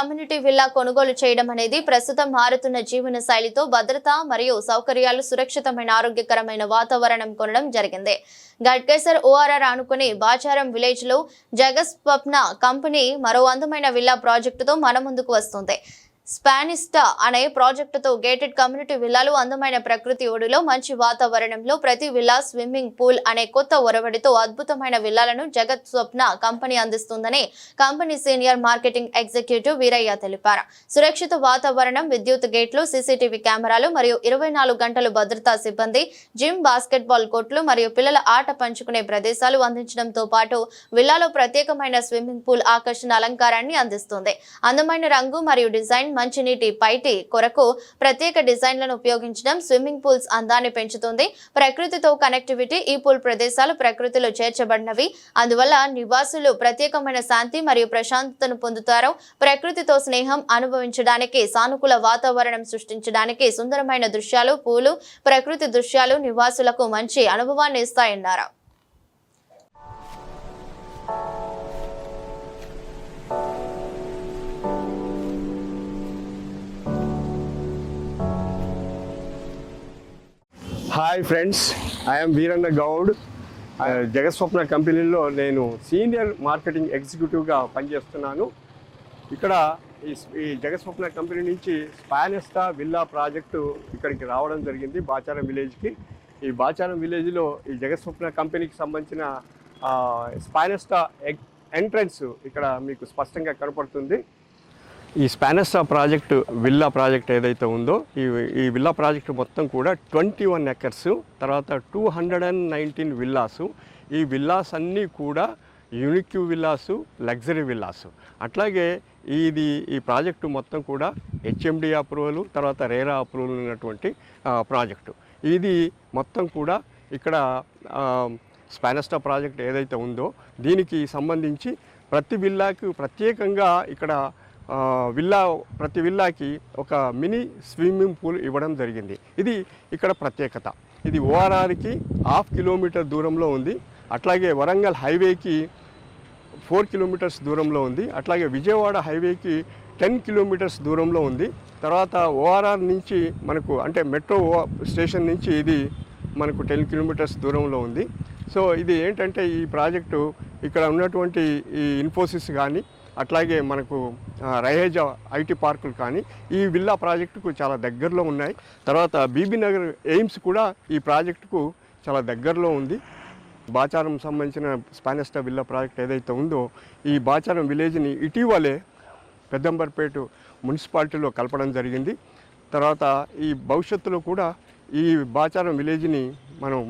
Community villa కొనుగోలు చేయడం అనేది ప్రస్తుతం మారుతున్న జీవన శైలితో భద్రత మరియు సౌకర్యాలు సురక్షితమైన ఆరోగ్యకరమైన వాతావరణం కొనడం జరిగింది. గడ్కేసర్ ఓఆర్ఆర్ ఆనుకుని బాచారం విలేజ్లో జగస్వప్న కంపెనీ మరో అందమైన విల్లా ప్రాజెక్టుతో మన ముందుకు వస్తుంది. స్పానిస్టా అనే ప్రాజెక్టుతో గేటెడ్ కమ్యూనిటీ విల్లాలు అందమైన ప్రకృతి ఒడిలో మంచి వాతావరణంలో ప్రతి విల్లా స్విమ్మింగ్ పూల్ అనే కొత్త ఒరవడితో అద్భుతమైన విల్లాలను జగత్ స్వప్న కంపెనీ అందిస్తుందని company senior marketing executive Veerayya తెలిపారు. సురక్షిత వాతావరణం విద్యుత్ గేట్లు సీసీటీవీ కెమెరాలు మరియు ఇరవై నాలుగు గంటలు భద్రతా సిబ్బంది జిమ్ బాస్కెట్బాల్ కోర్టులు మరియు పిల్లల ఆట పంచుకునే ప్రదేశాలు అందించడంతో పాటు విల్లాలో ప్రత్యేకమైన స్విమ్మింగ్ పూల్ ఆకర్షణ అలంకారాన్ని అందిస్తుంది. అందమైన రంగు మరియు డిజైన్ మంచినీటి పైటి కొరకు ప్రత్యేక డిజైన్లను ఉపయోగించడం స్విమ్మింగ్ పూల్స్ అందాన్ని పెంచుతుంది. ప్రకృతితో కనెక్టివిటీ ఈ పూల్ ప్రదేశాలు ప్రకృతిలో చేర్చబడినవి. అందువల్ల నివాసులు ప్రత్యేకమైన శాంతి మరియు ప్రశాంతతను పొందుతారు. ప్రకృతితో స్నేహం అనుభవించడానికి సానుకూల వాతావరణం సృష్టించడానికి సుందరమైన దృశ్యాలు పూలు ప్రకృతి దృశ్యాలు నివాసులకు మంచి అనుభవాన్ని ఇస్తాయన్నారు. Hi friends I'm Veeranna Goud Jagaswapna కంపెనీలో నేను సీనియర్ మార్కెటింగ్ ఎగ్జిక్యూటివ్గా పనిచేస్తున్నాను. ఇక్కడ ఈ జగస్వప్న కంపెనీ నుంచి స్పానెస్టా విల్లా ప్రాజెక్టు ఇక్కడికి రావడం జరిగింది బాచారం విలేజ్కి ఈ బాచారం విలేజ్లో ఈ జగస్వప్న కంపెనీకి సంబంధించిన స్పానెస్టా ఎంట్రన్స్ ఇక్కడ మీకు స్పష్టంగా కనపడుతుంది. ఈ స్పానస్టా ప్రాజెక్టు విల్లా ప్రాజెక్ట్ ఏదైతే ఉందో ఈ ఈ విల్లా ప్రాజెక్టు మొత్తం కూడా ట్వంటీ వన్ ఎకర్స్ తర్వాత two hundred and nineteen villas. ఈ విల్లాస్ అన్నీ కూడా యూనిక్యూ విల్లాసు లగ్జరీ విల్లాసు. అట్లాగే ఇది ఈ ప్రాజెక్టు మొత్తం కూడా హెచ్ఎండి అప్రూవల్ తర్వాత రేరా అప్రూవల్ ఉన్నటువంటి ప్రాజెక్టు. ఇది మొత్తం కూడా ఇక్కడ ఆ, స్పానస్టా ప్రాజెక్ట్ ఏదైతే ఉందో దీనికి సంబంధించి ప్రతి విల్లాకు ప్రత్యేకంగా ఇక్కడ విల్లా ప్రతి విల్లాకి ఒక మినీ స్విమ్మింగ్ పూల్ ఇవ్వడం జరిగింది. ఇది ఇక్కడ ప్రత్యేకత. ఇది ఓఆర్ఆర్కి హాఫ్ కిలోమీటర్ దూరంలో ఉంది. అట్లాగే వరంగల్ హైవేకి ఫోర్ కిలోమీటర్స్ దూరంలో ఉంది. అట్లాగే విజయవాడ హైవేకి టెన్ కిలోమీటర్స్ దూరంలో ఉంది. తర్వాత ఓఆర్ఆర్ నుంచి మనకు అంటే మెట్రో ఓ- స్టేషన్ నుంచి ఇది మనకు టెన్ కిలోమీటర్స్ దూరంలో ఉంది. సో ఇది ఏంటంటే ఈ ప్రాజెక్టు ఇక్కడ ఉన్నటువంటి ఈ ఇన్ఫోసిస్ కానీ అట్లాగే మనకు రహేజ ఐటీ పార్కులు కానీ ఈ విల్లా ప్రాజెక్టుకు చాలా దగ్గరలో ఉన్నాయి. తర్వాత బీబీ నగర్ ఎయిమ్స్ కూడా ఈ ప్రాజెక్టుకు చాలా దగ్గరలో ఉంది. బాచారం సంబంధించిన స్పానిస్టా విల్లా ప్రాజెక్ట్ ఏదైతే ఉందో ఈ బాచారం విలేజ్ని ఇటీవలే పెద్దంబర్పేట మున్సిపాలిటీలో కలపడం జరిగింది. తర్వాత ఈ భవిష్యత్తులో కూడా ఈ బాచారం విలేజ్ని మనం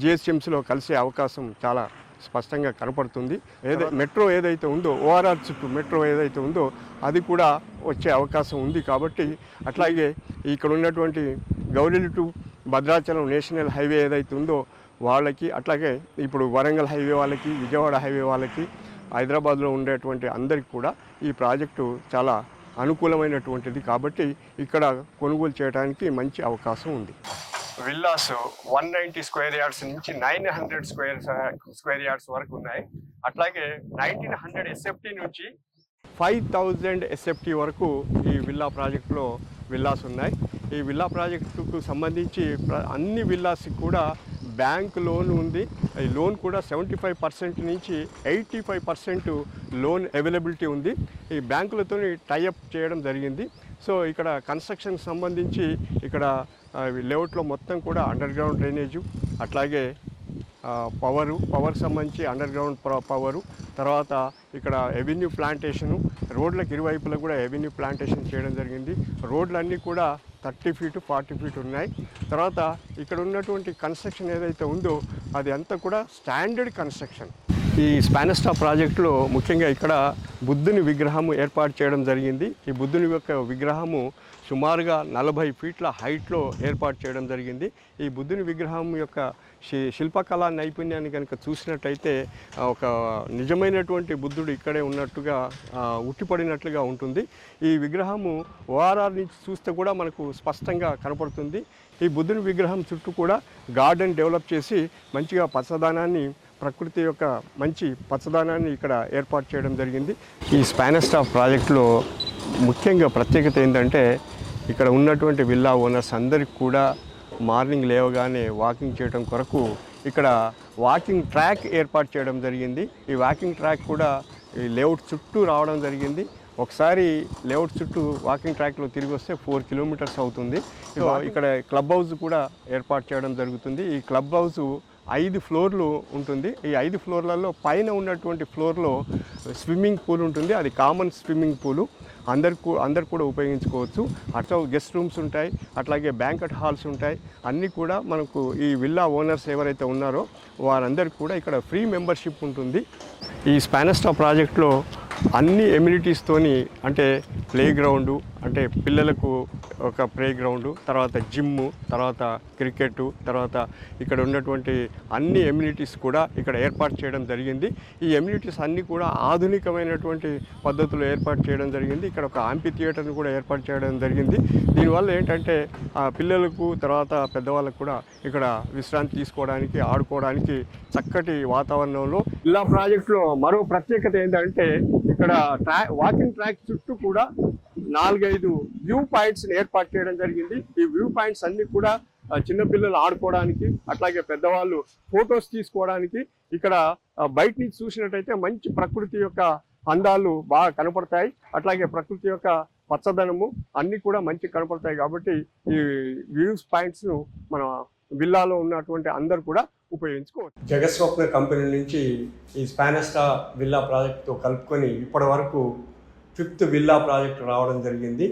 జిహెచ్ఎంసీలో కలిసే అవకాశం చాలా స్పష్టంగా కనపడుతుంది. ఏదై మెట్రో ఏదైతే ఉందో ఓఆర్ఆర్ చుట్టూ మెట్రో ఏదైతే ఉందో అది కూడా వచ్చే అవకాశం ఉంది కాబట్టి అట్లాగే ఇక్కడ ఉన్నటువంటి గౌరీలు టు భద్రాచలం నేషనల్ హైవే ఏదైతే ఉందో వాళ్ళకి అట్లాగే ఇప్పుడు వరంగల్ హైవే వాళ్ళకి విజయవాడ హైవే వాళ్ళకి హైదరాబాద్లో ఉండేటువంటి అందరికి కూడా ఈ ప్రాజెక్టు చాలా అనుకూలమైనటువంటిది కాబట్టి ఇక్కడ కొనుగోలు చేయడానికి మంచి అవకాశం ఉంది. Villas one ninety square yards నుంచి nine hundred square square yards వరకు ఉన్నాయి. అట్లాగే నైన్టీన్ హండ్రెడ్ ఎస్ఎఫ్టీ నుంచి ఫైవ్ థౌజండ్ ఎస్ఎఫ్టీ వరకు ఈ విల్లా ప్రాజెక్టులో విల్లాస్ ఉన్నాయి. ఈ విల్లా ప్రాజెక్టుకు సంబంధించి ప్ర- అన్ని విల్లాస్కి కూడా బ్యాంక్ లోన్ ఉంది. ఈ లోన్ కూడా సెవెంటీ ఫైవ్ పర్సెంట్ నుంచి eighty five percent loan availability ఉంది. ఈ బ్యాంకులతో టైఅప్ చేయడం జరిగింది. సో ఇక్కడ కన్స్ట్రక్షన్ సంబంధించి ఇక్కడ లేఅవుట్లో మొత్తం కూడా అండర్ గ్రౌండ్ డ్రైనేజు అట్లాగే పవరు పవర్ సంబంధించి అండర్ గ్రౌండ్ ప- పవరు తర్వాత ఇక్కడ ఎవెన్యూ ప్లాంటేషను రోడ్లకు ఇరువైపులా కూడా ఎవెన్యూ ప్లాంటేషన్ చేయడం జరిగింది. రోడ్లన్నీ కూడా థర్టీ ఫీట్ ఫార్టీ ఫీట్ ఉన్నాయి. తర్వాత ఇక్కడ ఉన్నటువంటి కన్స్ట్రక్షన్ ఏదైతే ఉందో అది అంతా కూడా స్టాండర్డ్ కన్స్ట్రక్షన్ ఈ స్పానిస్టా ప్రాజెక్టులో ముఖ్యంగా ఇక్కడ బుద్ధుని విగ్రహము ఏర్పాటు చేయడం జరిగింది. ఈ బుద్ధుని యొక్క విగ్రహము సుమారుగా నలభై ఫీట్ల హైట్లో ఏర్పాటు చేయడం జరిగింది. ఈ బుద్ధుని విగ్రహం యొక్క శి- శిల్పకళా నైపుణ్యాన్ని కనుక చూసినట్టయితే ఒక నిజమైనటువంటి బుద్ధుడు ఇక్కడే ఉన్నట్టుగా ఉట్టిపడినట్లుగా ఉంటుంది. ఈ విగ్రహము ఓఆర్ఆర్ నుంచి చూస్తే కూడా మనకు స్పష్టంగా కనపడుతుంది. ఈ బుద్ధుని విగ్రహం చుట్టూ కూడా గార్డెన్ డెవలప్ చేసి మంచిగా పచ్చదనాన్ని ప్రకృతి యొక్క మంచి పచ్చదనాన్ని ఇక్కడ ఏర్పాటు చేయడం జరిగింది. ఈ స్పానస్టాఫ్ ప్రాజెక్టులో ముఖ్యంగా ప్రత్యేకత ఏంటంటే ఇక్కడ ఉన్నటువంటి విల్లా ఓనర్స్ అందరికి కూడా మార్నింగ్ లేవగానే వాకింగ్ చేయడం కొరకు ఇక్కడ వాకింగ్ ట్రాక్ ఏర్పాటు చేయడం జరిగింది. ఈ వాకింగ్ ట్రాక్ కూడా ఈ లేఅవుట్ చుట్టూ రావడం జరిగింది. ఒకసారి లేఅవుట్ చుట్టూ వాకింగ్ ట్రాక్లో తిరిగి వస్తే ఫోర్ కిలోమీటర్స్ అవుతుంది. ఇక్కడ క్లబ్ హౌస్ కూడా ఏర్పాటు చేయడం జరుగుతుంది. ఈ క్లబ్ హౌస్ ఐదు ఫ్లోర్లు ఉంటుంది. ఈ ఐదు ఫ్లోర్లలో పైన ఉన్నటువంటి ఫ్లోర్లో స్విమ్మింగ్ పూల్ ఉంటుంది. అది కామన్ స్విమ్మింగ్ పూలు. అందరు అందరు కూడా ఉపయోగించుకోవచ్చు. అట్లా గెస్ట్ రూమ్స్ ఉంటాయి. అట్లాగే బ్యాంకెట్ హాల్స్ ఉంటాయి. అన్నీ కూడా మనకు ఈ విల్లా ఓనర్స్ ఎవరైతే ఉన్నారో వారందరికీ కూడా ఇక్కడ ఫ్రీ మెంబర్షిప్ ఉంటుంది. ఈ స్పానస్టా ప్రాజెక్ట్లో అన్ని ఎమ్యూనిటీస్తోని అంటే ప్లే గ్రౌండు అంటే పిల్లలకు ఒక ప్లే గ్రౌండ్ తర్వాత జిమ్ తర్వాత క్రికెట్ తర్వాత ఇక్కడ ఉన్నటువంటి అన్ని ఎమ్యూనిటీస్ కూడా ఇక్కడ ఏర్పాటు చేయడం జరిగింది. ఈ ఎమ్యూనిటీస్ అన్నీ కూడా ఆధునికమైనటువంటి పద్ధతిలో ఏర్పాటు చేయడం జరిగింది. ఇక్కడ ఒక ఆంపి థియేటర్ని కూడా ఏర్పాటు చేయడం జరిగింది. దీనివల్ల ఏంటంటే ఆ పిల్లలకు తర్వాత పెద్దవాళ్ళకు కూడా ఇక్కడ విశ్రాంతి తీసుకోవడానికి ఆడుకోవడానికి చక్కటి వాతావరణంలో ఇలా ప్రాజెక్టులో మరో ప్రత్యేకత ఏంటంటే ఇక్కడ ట్రా వాకింగ్ ట్రాక్ చుట్టూ కూడా నాలుగైదు వ్యూ పాయింట్స్ ఏర్పాటు చేయడం జరిగింది. ఈ వ్యూ పాయింట్స్ అన్ని కూడా చిన్నపిల్లలు ఆడుకోవడానికి అట్లాగే పెద్దవాళ్ళు ఫొటోస్ తీసుకోవడానికి ఇక్కడ బయట నుంచి చూసినట్టయితే మంచి ప్రకృతి యొక్క అందాలు బాగా కనపడతాయి. అట్లాగే ప్రకృతి యొక్క పచ్చదనము అన్ని కూడా మంచి కనపడతాయి కాబట్టి ఈ వ్యూస్ పాయింట్స్ మన విల్లాలో ఉన్నటువంటి అందరు కూడా ఉపయోగించుకోవచ్చు. జగస్వప్న కంపెనీ నుంచి ఈ స్పానస్టా విల్లా ప్రాజెక్ట్తో కలుపుకొని ఇప్పటి వరకు ఫిఫ్త్ విల్లా ప్రాజెక్ట్ రావడం జరిగింది.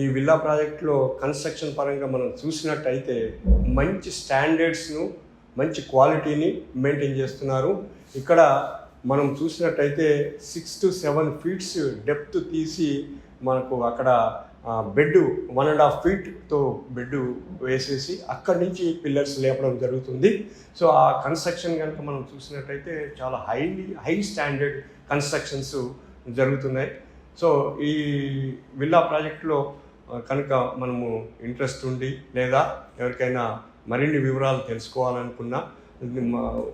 ఈ విల్లా ప్రాజెక్ట్లో కన్స్ట్రక్షన్ పరంగా మనం చూసినట్టయితే మంచి స్టాండర్డ్స్ను మంచి క్వాలిటీని మెయింటైన్ చేస్తున్నారు. ఇక్కడ మనం చూసినట్టయితే six to seven feets depth తీసి మనకు అక్కడ బెడ్ వన్ అండ్ హాఫ్ ఫీట్తో బెడ్ వేసేసి అక్కడి నుంచి పిల్లర్స్ లేపడం జరుగుతుంది. సో ఆ కన్స్ట్రక్షన్ కనుక మనం చూసినట్టయితే చాలా హైలీ హై స్టాండర్డ్ కన్స్ట్రక్షన్స్ జరుగుతున్నాయి. సో ఈ విల్లా ప్రాజెక్టులో కనుక మనము ఇంట్రెస్ట్ ఉండి లేదా ఎవరికైనా మరిన్ని వివరాలు తెలుసుకోవాలనుకున్నా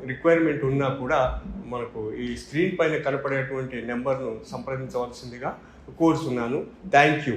రిక్వైర్మెంట్ ఉన్నా కూడా మనకు ఈ స్క్రీన్ పైన కనపడేటువంటి నెంబర్ను సంప్రదించవలసిందిగా కోరుతున్నాను థ్యాంక్ యూ.